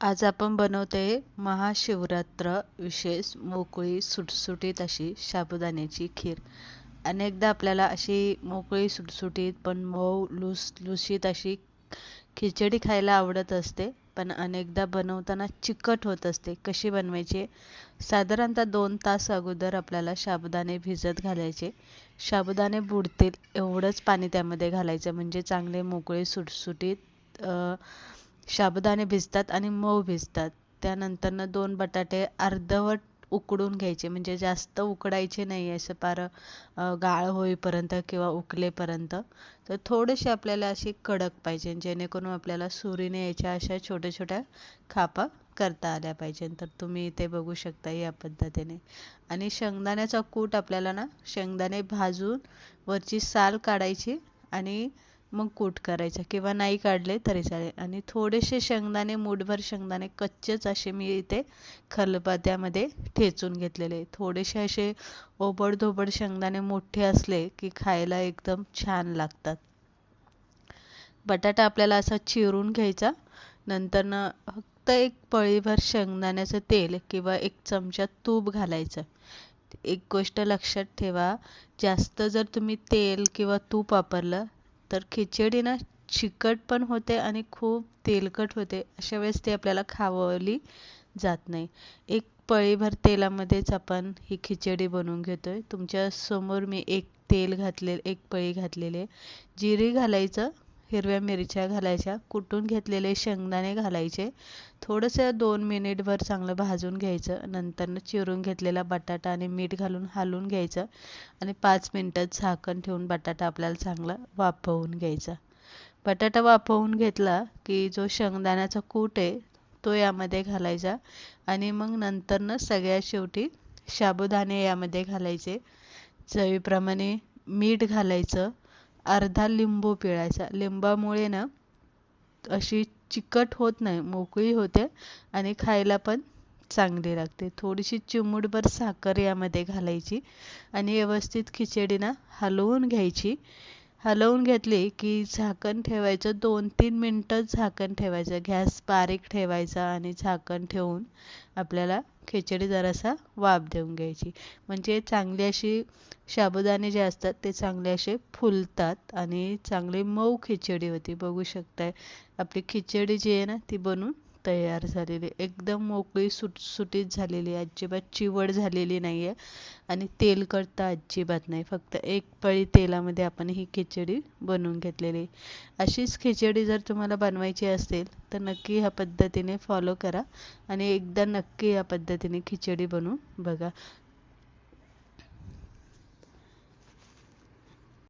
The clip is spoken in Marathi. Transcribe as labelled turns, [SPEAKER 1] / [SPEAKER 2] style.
[SPEAKER 1] आज आपण बनवते महाशिवरात्र विशेष मोकळी सुटसुटीत अशी साबुदाण्याची खीर. अनेकदा आपल्याला अशी मोकळी सुटसुटीत पण मऊ लुस लुसीत अशी खिचडी खायला आवडत असते. पण अनेकदा बनवताना चिकट होत असते. कशी बनवायची? साधारणतः दोन तास अगोदर आपल्याला साबुदाणे भिजत घालायचे. साबुदाणे बुडतील एवढंच पाणी त्यामध्ये घालायचं. म्हणजे चांगले मोकळे सुटसुटीत साबुदाणे भिजतात आणि मऊ भिजतात. त्यानंतरनं दोन बटाटे अर्धवट उकडून घ्यायचे. म्हणजे जास्त उकडायचे नाही असं पार गाळ होईपर्यंत किंवा उकलेपर्यंत. तर थोडेसे आपल्याला अशी कडक पाहिजे. जेणेकरून आपल्याला सुरीने याच्या अशा छोट्या छोट्या खापा करता आल्या पाहिजे. तर तुम्ही ते बघू शकता या पद्धतीने. आणि शेंगदाण्याचा कूट आपल्याला ना शेंगदाणे भाजून वरची साल काढायची आणि मग कूट करायचं. किंवा नाही काढले तरी चालेल. आणि थोडेसे शेंगदाणे मूठभर शेंगदाणे कच्चेच असे मी इथे खलबत्त्यामध्ये ठेचून घेतलेले. थोडेसे असे ओबडधोबड शेंगदाणे मोठे असले की खायला एकदम छान लागतात. बटाटा आपल्याला असा चिरून घ्यायचा. नंतरनं फक्त एक पळीभर शेंगदाण्याचं तेल किंवा एक चमचा तूप घालायचं. एक गोष्ट लक्षात ठेवा. जास्त जर तुम्ही तेल किंवा तूप वापरलं तर खिचडी ना चिकट पण होते आणि खूप तेलकट होते. अशा वेळेस ती आपल्याला खावली जात नाही. एक पळीभर तेलामध्येच आपण ही खिचडी बनवून घेतो आहे तुमच्यासमोर मी एक तेल घातले एक पळी घातलेले जिरी घालायचं हिरव्या मिरच्या घालायच्या कुटून घेतलेले शेंगदाणे घालायचे. थोडंसं दोन मिनिटभर चांगलं भाजून घ्यायचं नंतरनं चिरून घेतलेला बटाटा आणि मीठ घालून हालून घ्यायचं आणि पाच मिनटं झाकण ठेवून बटाटा आपल्याला चांगला वाफवून घ्यायचा. बटाटा वाफवून घेतला की जो शेंगदाण्याचा कूट आहे तो यामध्ये घालायचा आणि मग नंतरनं सगळ्यात शेवटी साबुदाणे यामध्ये घालायचे. चवीप्रमाणे मीठ घालायचं अर्धा लिंबू पिळायचा. लिंबामुळे ना अशी चिकट होत नाही मोकळी होते आणि खायला पण चांगली लागते. थोडीशी चिमूटभर साखर यामध्ये घालायची आणि व्यवस्थित खिचडी ना हलवून घ्यायची. हलवून घेतली की झाकण ठेवायचं दोन तीन मिनटं झाकण ठेवायचं. गॅस बारीक ठेवायचा आणि झाकण ठेवून आपल्याला खिचडी जरासा वाफ देऊन घ्यायची. म्हणजे चांगली अशी साबुदाणे जे असतात ते चांगले असे फुलतात आणि चांगली मऊ खिचडी होती. बघू शकताय. आपली खिचडी जी आहे ना ती बनून तयार झालेली एकदम मोकळी सुटसुटीत झालेली अजिबात चिवड झालेली नाही आहे आणि तेलकट तर अजिबात नाही. फक्त एक पळी तेलामध्ये आपण ही खिचडी बनवून घेतलेली. अशीच खिचडी जर तुम्हाला बनवायची असेल तर नक्की ह्या पद्धतीने फॉलो करा. आणि एकदा नक्की या पद्धतीने खिचडी बनवून बघा.